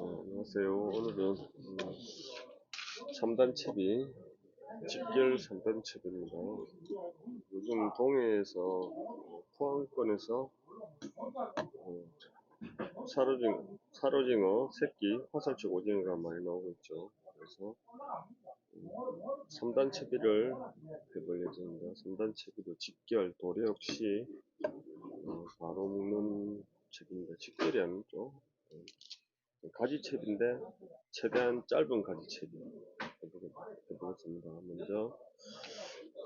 안녕하세요. 오늘은 음, 3단 채비, 직결 3단 채비입니다. 요즘 동해에서 어, 포항권에서 어, 사로징, 사로징어, 새끼, 화살촉 오징어가 많이 나오고 있죠. 그래서 음, 3단 채비를 해볼 예정입니다. 3단 채비도 직결, 도래 없이 어, 바로 묶는 채비입니다. 직결이 아니죠. 음, 가지채비인데 최대한 짧은 가지채비 해보겠- 해보겠습니다. 먼저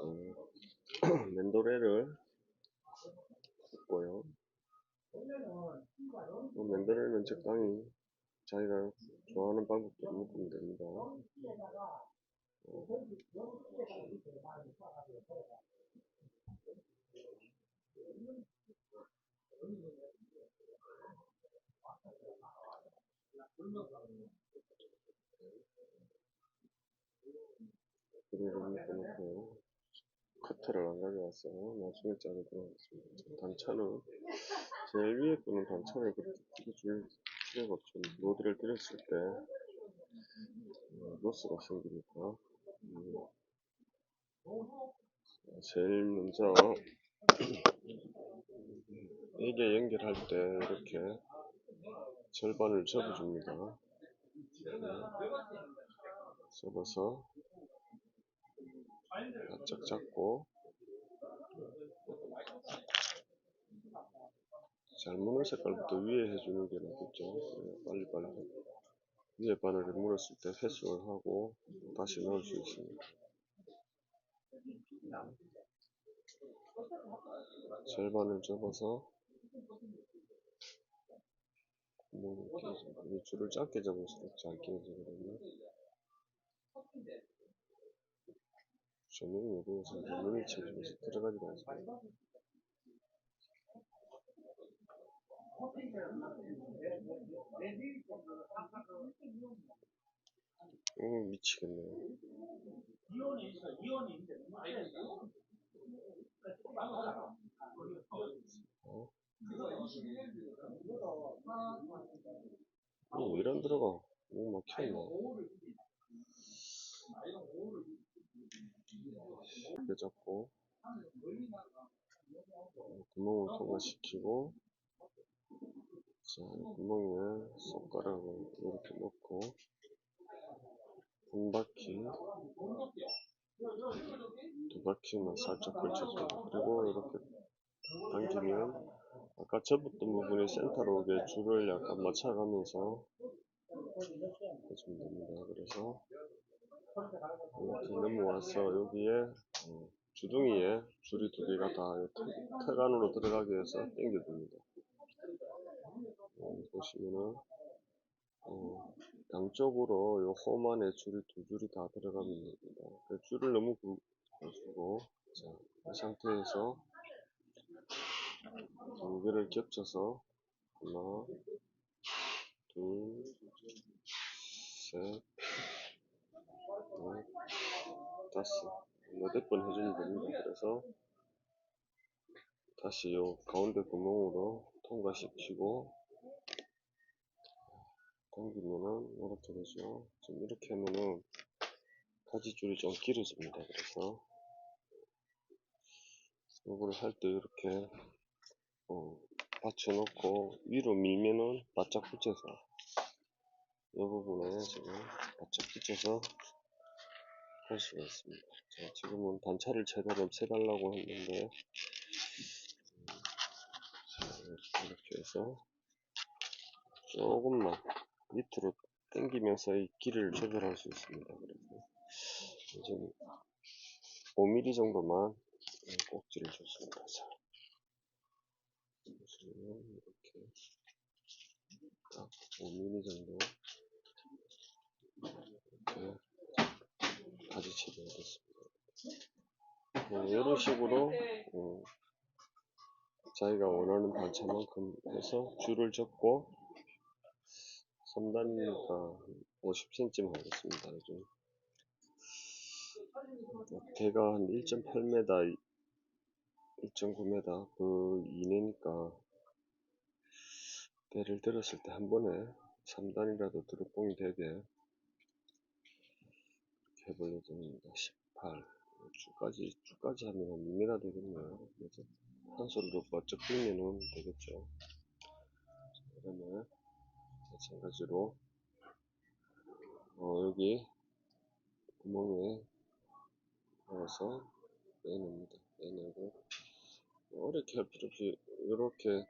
어, 맨도레를 꽂고요. 어, 맨도레는 적당히 자기가 좋아하는 방법대로 묶으면 됩니다. 어, 그리고 묶어놓고 커터를 안 가져와서 나중에 자르도록 하겠습니다. 단차는 제일 위에 거는 단차를 그렇게 크게 줄 필요가 없죠. 로드를 들였을 때 어, 로스가 생기니까 음, 제일 먼저 이게 연결할 때 이렇게 절반을 접어줍니다. 접어서 바짝 잡고 잘 무는 색깔부터 위에 해주는 게 낫겠죠. 네, 빨리빨리 위에 바늘을 물었을 때 회수를 하고 다시 넣을 수 있습니다. 절반을 접어서 구멍을 끼워줍니다. 이 줄을 짧게 접을수록 잘 끼워지거든요. 조명이 어두워서 눈이 쳐지면서 들어가지가 않습니다. 오 미치겠네요. 어? 어, 왜 이런 들어가? 오 막혀있네. 이렇게 잡고 어, 구멍을 통과시키고 자, 구멍에 손가락을 이렇게 넣고 한 바퀴 두 바퀴만 살짝 걸쳐줍니다. 그리고 이렇게 당기면 아까 접었던 부분이 센터로 오게 줄을 약간 맞춰가면서 해주면 됩니다. 그래서 이렇게 넘어와서 여기에 어, 주둥이에 줄이 두 개가 다 안으로 들어가기 위해서 당겨줍니다. 어, 보시면은 어, 양쪽으로 요 홈 안에 줄이 두 줄이 다 들어가면 됩니다. 그 줄을 너무 굵고 자, 이 상태에서 두 개를 겹쳐서 하나, 둘, 셋, 넷, 다섯 여덟 번 해주면 됩니다. 그래서 다시 요 가운데 구멍으로 통과시키고 당기면은 이렇게 되죠. 지금 이렇게 하면은 가지줄이 좀 길어집니다. 그래서 이거를 할 때 이렇게 어, 받쳐놓고 위로 밀면은 바짝 붙여서 이 부분에 지금 바짝 붙여서 할 수가 있습니다. 자, 지금은 단차를 최대한 세달라고 했는데 음, 자, 이렇게 해서 조금만 밑으로 당기면서 이 길이를 조절할 수 있습니다. 그래서 이제 5mm 정도만 꼭지를 줬습니다. 자, 이렇게 딱 5mm 정도 이렇게 가지치기가 됐습니다. 어, 이런 식으로 어, 자기가 원하는 단차만큼 해서 줄을 접고 3단이니까 50cm 하겠습니다. 요즘 대가 한 1.8m, 1.9m 그 이내니까 대를 들었을 때 한 번에 3단이라도 드롭봉이 되게 해볼 예정입니다. 18 줄까지 줄까지 하면 한 2m 되겠네요. 그래서 한 손으로 바짝 빌면은 되겠죠. 그러면 마찬가지로 어, 여기 구멍에 넣어서 빼냅니다. 빼내고 어렵게 할 필요 없이 이렇게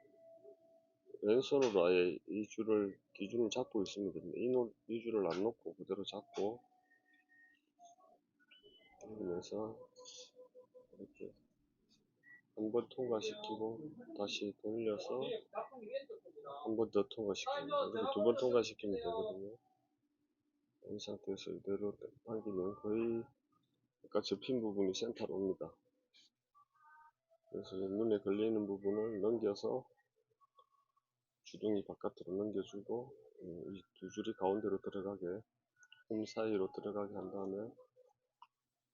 왼손으로 아예 이 줄을 기준을 잡고 있으면 됩니다. 이, 노- 이 줄을 안 놓고 그대로 잡고 당기면서 이렇게 한 번 통과시키고 다시 돌려서 한 번 더 통과시키고 이렇게 두번 통과시키면 되거든요. 이 상태에서 이대로 당기면 거의 아까 접힌 부분이 센터로 옵니다. 그래서 눈에 걸리는 부분을 넘겨서 주둥이 바깥으로 넘겨주고 이 두 줄이 가운데로 들어가게 홈 사이로 들어가게 한 다음에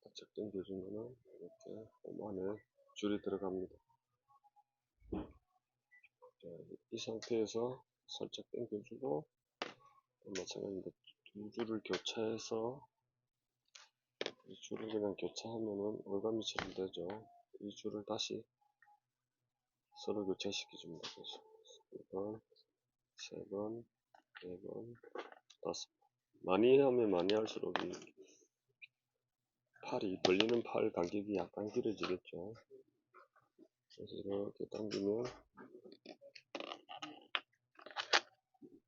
바짝 당겨주면은 이렇게 홈 안에 줄이 들어갑니다. 자, 이 상태에서 살짝 당겨주고 또 마찬가지로 두 줄을 교차해서 이 줄을 그냥 교차하면은 올가미처럼 되죠. 이 줄을 다시 서로 교차시켜줍니다. 그래서 두 번, 세 번, 네 번, 다섯 번. 많이 하면 많이 할수록 이 팔이 벌리는 팔 간격이 약간 길어지겠죠. 그래서 이렇게 당기면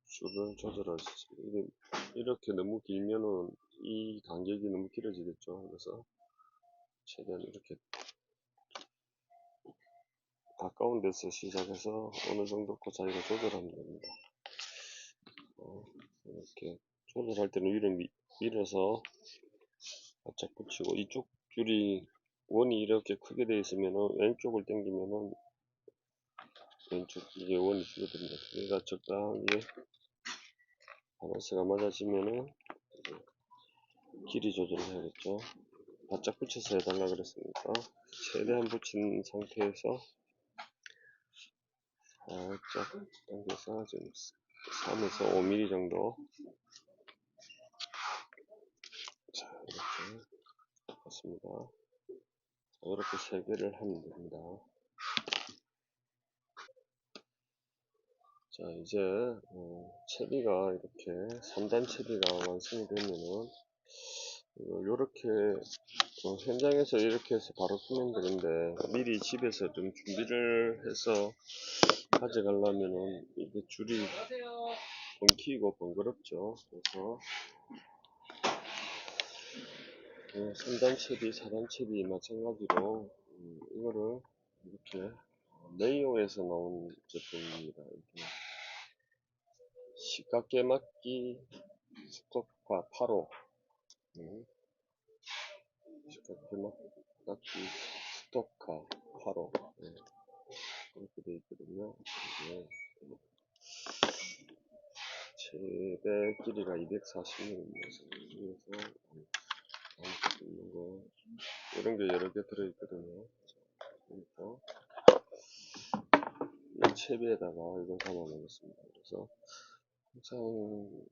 줄을 조절할 수. 이게 이렇게 너무 길면은 이 간격이 너무 길어지겠죠. 그래서 최대한 이렇게 가까운 데서 시작해서 어느 정도 그 자기가 조절하면 됩니다. 어, 이렇게 조절할 때는 위로 미, 밀어서 바짝 붙이고 이쪽 줄이 원이 이렇게 크게 되어 있으면은 왼쪽을 당기면은 왼쪽 이게 원이 줄어듭니다. 그러니까 적당하게 바lan스가 맞아지면은 길이 조절을 해야겠죠. 바짝 붙여서 해달라 그랬으니까 최대한 붙인 상태에서 살짝 당겨서 지금 3에서 5mm 정도 자 이렇게 됐습니다. 이렇게 세 개를 하면 됩니다. 자 이제 어, 채비가 이렇게 3단 채비가 완성이 되면은 이걸 요렇게 어, 현장에서 이렇게 해서 바로 쓰면 되는데 미리 집에서 좀 준비를 해서 가져가려면은 이게 줄이 엉키고 번거롭죠. 그래서 어, 3단 채비, 4단 채비 마찬가지로 음, 이거를 이렇게 네이오에서 나온 제품입니다. 이렇게 시각게 맞기 스토파 8호 음, 시각게 맞기 스토카 8호 네, 이렇게 되어 있거든요. 이게 최대 길이가 240mm입니다 그래서 담을 수 있는 거 이런 게 여러 개 들어있거든요. 그래서 이 채비에다가 이걸 담아 놓겠습니다. 그래서 항상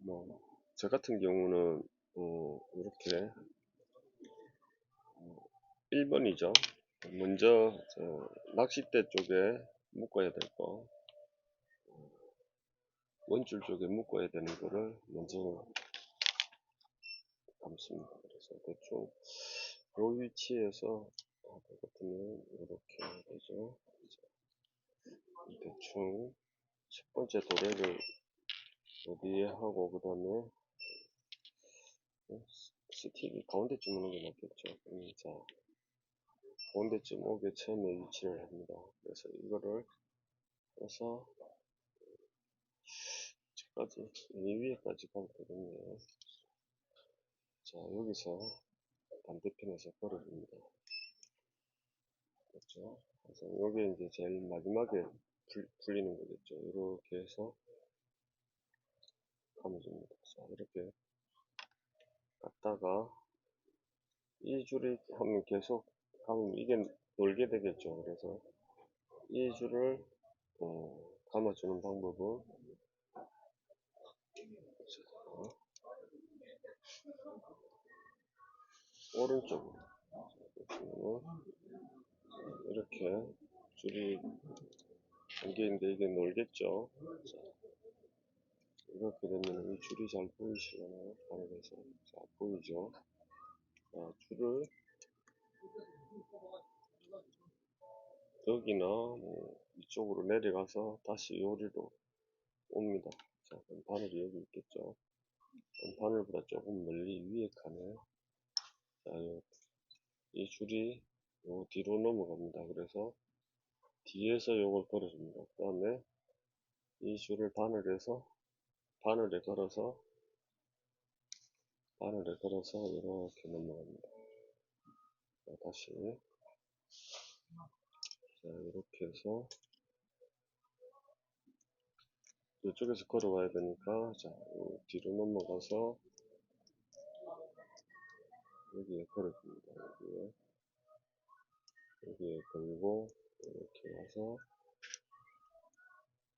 뭐저 같은 경우는 어, 이렇게 1번이죠 먼저 저 낚싯대 쪽에 묶어야 될 거. 원줄 쪽에 묶어야 되는 거를 먼저 담습니다. 그래서 대충 요 위치에서 할 같으면 이렇게 되죠 대충 첫 번째 도래를 어디에 하고 그 다음에 스틱이 가운데쯤 오는 게 맞겠죠? 음, 자 가운데쯤 오게 처음에 위치를 합니다. 그래서 이거를 해서 저까지 이 위에까지 가도 되겠네요. 자 여기서 반대편에서 걸어줍니다. 그렇죠? 그래서 요게 이제 제일 마지막에 풀, 풀리는 거겠죠. 이렇게 해서 감아줍니다. 자 이렇게 갔다가 이 줄이 하면 계속 하면 이게 놀게 되겠죠. 그래서 이 줄을 어, 감아주는 방법은 오른쪽으로 이렇게 줄이 단계인데 이게 놀겠죠. 자, 이렇게 되면 이 줄이 잘 보이시잖아요 바늘에서 자 보이죠? 자, 줄을 여기나 뭐 이쪽으로 내려가서 다시 요리로 옵니다. 자, 그럼 바늘이 여기 있겠죠. 그럼 바늘보다 조금 멀리 위에 칸에 자, 요, 이 줄이 요 뒤로 넘어갑니다. 그래서 뒤에서 요걸 걸어줍니다. 그 다음에 이 줄을 바늘에서 바늘에 걸어서 바늘에 걸어서 이렇게 넘어갑니다. 자, 다시 자, 이렇게 해서 이쪽에서 걸어와야 되니까 자, 요 뒤로 넘어가서 여기에 걸어줍니다. 여기에 여기에 걸고 이렇게 와서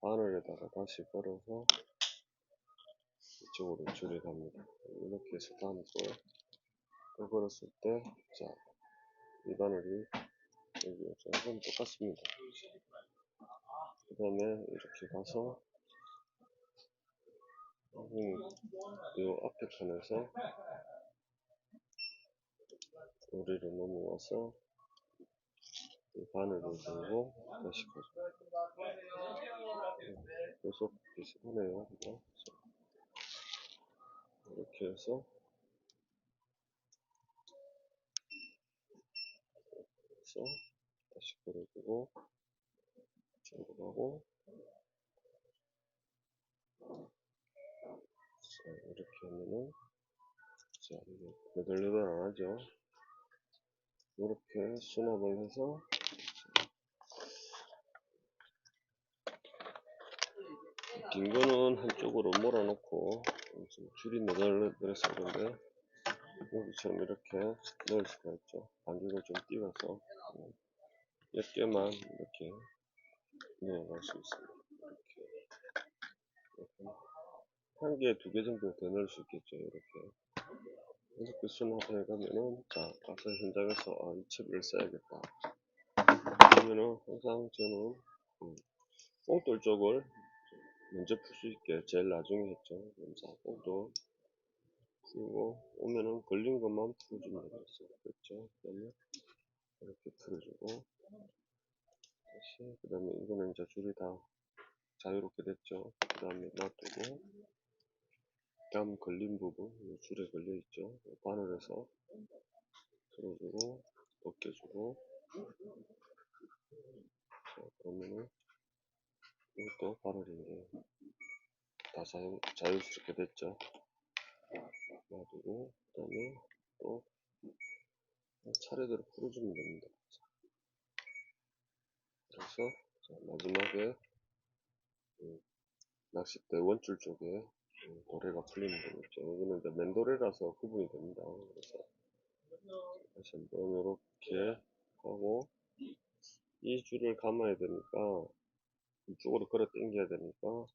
바늘에다가 다시 걸어서 이쪽으로 줄이 갑니다. 이렇게 해서 다음 또, 또 걸었을 때, 자, 이 바늘이 여기 조금 똑같습니다. 그 다음에 이렇게 가서 음, 이 앞에 칸에서 우리로 넘어와서 이 바늘을 들고 다시 가죠. 계속 비슷하네요. 이렇게 해서 해서 다시 이쪽으로 가고 자, 이렇게 하면은 자 이게 너덜너덜 안 하죠. 이렇게 수납을 해서 긴 거는 한쪽으로 몰아놓고 지금 줄이 너덜너덜해서 그런데 여기처럼 이렇게 넣을 수가 있죠. 간격을 좀 띄워서. 음, 몇 개만 이렇게 넣어갈 수 있습니다. 이렇게. 한 개, 두 개 정도 더 넣을 수 있겠죠 이렇게. 이렇게 수납해 가면은 자 가서 현장에서 아, 이 첩을 써야겠다. 그러면은 항상 저는 음, 뽕돌 쪽을 먼저 풀 수 있게 제일 나중에 했죠. 자 뽕돌 풀고 오면은 걸린 것만 풀어주면 되겠어요. 그렇죠? 그 다음에 이렇게 풀어주고 다시 그 다음에 이거는 이제 줄이 다 자유롭게 됐죠. 그 다음에 놔두고 땀 걸린 부분 이 줄에 걸려 있죠. 바늘에서 들어주고 벗겨주고. 자 그러면은 이것도 바늘이 다 자유, 자유스럽게 됐죠. 놔두고 그 다음에 또 차례대로 풀어주면 됩니다. 그래서 자, 마지막에 음, 낚싯대 원줄 쪽에 음, 도래가 풀리면 되겠죠. 이거는 이제 맨도래라서 구분이 됩니다. 그래서 다시 한번 이렇게 하고 이 줄을 감아야 되니까 이쪽으로 걸어 당겨야 되니까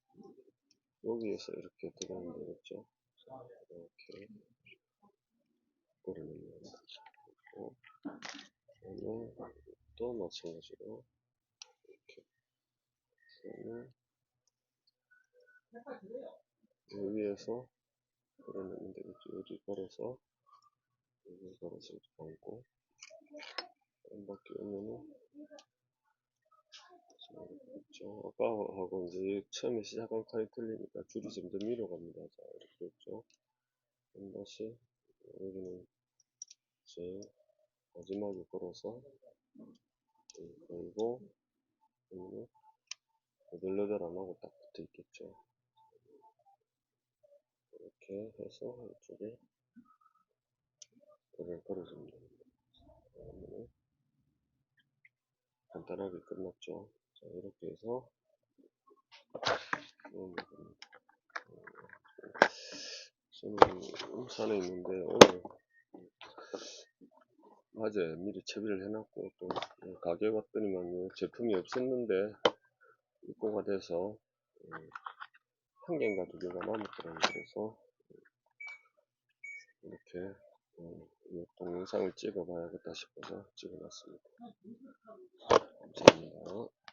여기에서 이렇게 들어가면 되겠죠 이렇게 걸어내면 됩니다 그다음에 또 마찬가지로 이렇게 그다음에 여기에서 걸어내면 되겠죠 여기 걸어서 여기 걸어서 이렇게 감고 한 바퀴 오면은 있죠. 아까 하고 이제 처음에 시작한 칸이 틀리니까 줄이 점점 밀어 갑니다. 자, 이렇게 있죠. 한 다시 여기는 이제 마지막에 걸어서 걸고 여기는 너덜너덜 안 하고 딱 붙어 있겠죠. 이렇게 해서 이쪽에 그걸 걸어줍니다. 간단하게 끝났죠. 자, 이렇게 해서 넣으면 됩니다. 저는 울산에 있는데 오늘 어제 미리 채비를 해놨고 또 예, 가게 왔더니만 예, 제품이 없었는데 입고가 돼서 한 개인가 두 개가 남았더라고요. 그래서 이렇게 예, 동영상을 찍어봐야겠다 싶어서 찍어놨습니다. 감사합니다.